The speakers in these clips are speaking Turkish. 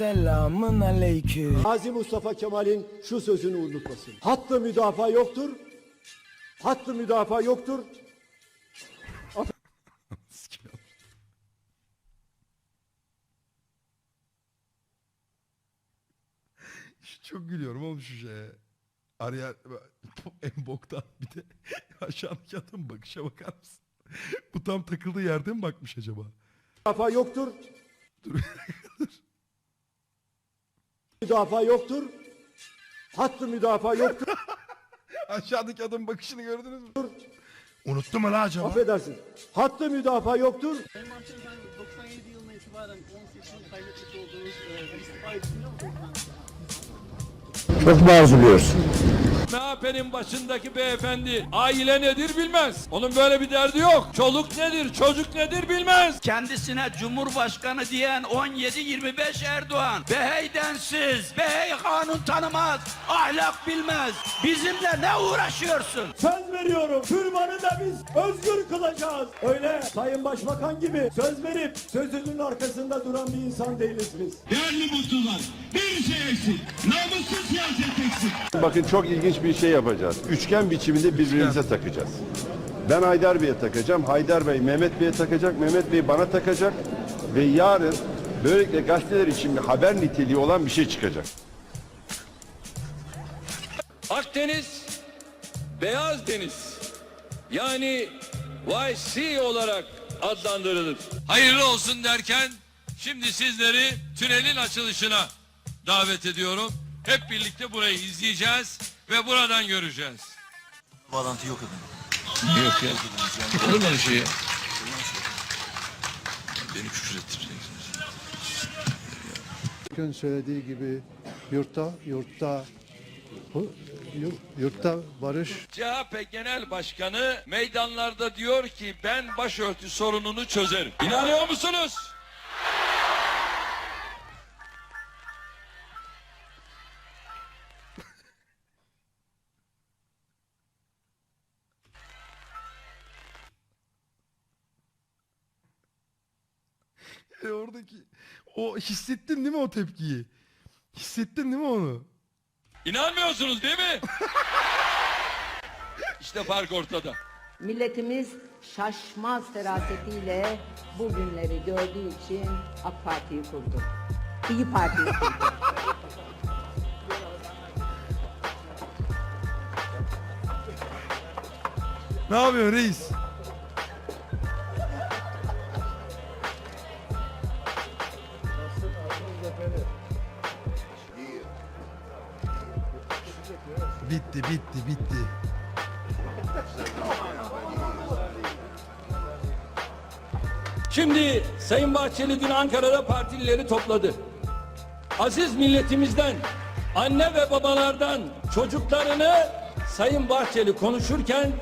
Selamın aleyküm. Gazi Mustafa Kemal'in şu sözünü unutmasın. Hattı müdafaa yoktur. Hattı müdafaa yoktur. Çok gülüyorum oğlum şu şeye. Araya en boktan bir de aşağıdaki adam bakışa bakar mısın? Bu tam takıldığı yerde mi bakmış acaba? Müdafaa yoktur. Dur. Müdafaa yoktur. Hattı müdafaa yoktur. Aşağıdaki adamın bakışını gördünüz mü? Unuttu mu la acaba? Affedersin. Hattı müdafaa yoktur. Sayın Efendi 97 yılına itibaren 10 seçim kaybetmiş olduğunuz e, istifayı düşünüyor musunuz? Çok mazuluyorsun. MHP'nin başındaki beyefendi aile nedir bilmez. Onun böyle bir derdi yok. Çoluk nedir, çocuk nedir bilmez. Kendisine Cumhurbaşkanı diyen 17-25 Erdoğan. Behey densiz, behey kanun tanımaz, ahlak bilmez. Bizimle ne uğraşıyorsun? Söz veriyorum. Türbanı da biz özgür kılacağız. Öyle Sayın Başbakan gibi söz verip sözünün arkasında duran bir insan değiliz biz. Değerli muhtarlar, bir şey eksik. Namussuz siyaset Bakın çok ilginç bir şey yapacağız. Üçgen biçiminde birbirimize takacağız. Ben Haydar Bey'e takacağım. Haydar Bey Mehmet Bey'e takacak. Mehmet Bey bana takacak. Ve yarın böylelikle gazeteler için bir haber niteliği olan bir şey çıkacak. Akdeniz, Beyaz Deniz yani YC olarak adlandırılır. Hayırlı olsun derken şimdi sizleri tünelin açılışına davet ediyorum. Hep birlikte burayı izleyeceğiz ve buradan göreceğiz. Bağlantı yok efendim. Yok ya. Olur mu öyle şey ya? Beni küfür ettireceksiniz. Gün söylediği gibi yurtta yurtta yurtta barış CHP Genel Başkanı meydanlarda diyor ki ben başörtü sorununu çözerim. İnanıyor musunuz? Oradaki o hissettin değil mi o tepkiyi? Hissettin değil mi onu? İnanmıyorsunuz değil mi? işte fark ortada. Milletimiz şaşmaz ferasetiyle bu günleri gördüğü için AK Parti'yi kurdu. İyi Parti'yi kurdu. Ne yapıyorsun reis? Bitti bitti bitti. Şimdi Sayın Bahçeli dün Ankara'da partilileri topladı. Aziz milletimizden, anne ve babalardan çocuklarını Sayın Bahçeli konuşurken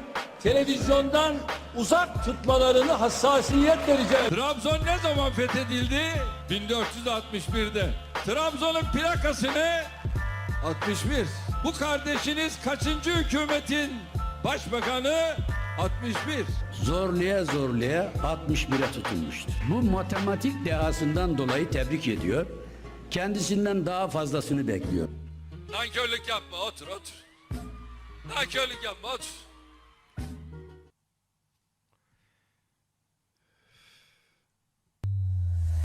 televizyondan uzak tutmalarını hassasiyet vereceğiz. Trabzon ne zaman fethedildi? 1461'de. Trabzon'un plakasını 61. Bu kardeşiniz kaçıncı hükümetin başbakanı? 61. Zorluya zorluya 61'e tutulmuştur. Bu matematik dehasından dolayı tebrik ediyor. Kendisinden daha fazlasını bekliyor. Nankörlük yapma otur otur. Nankörlük yapma otur.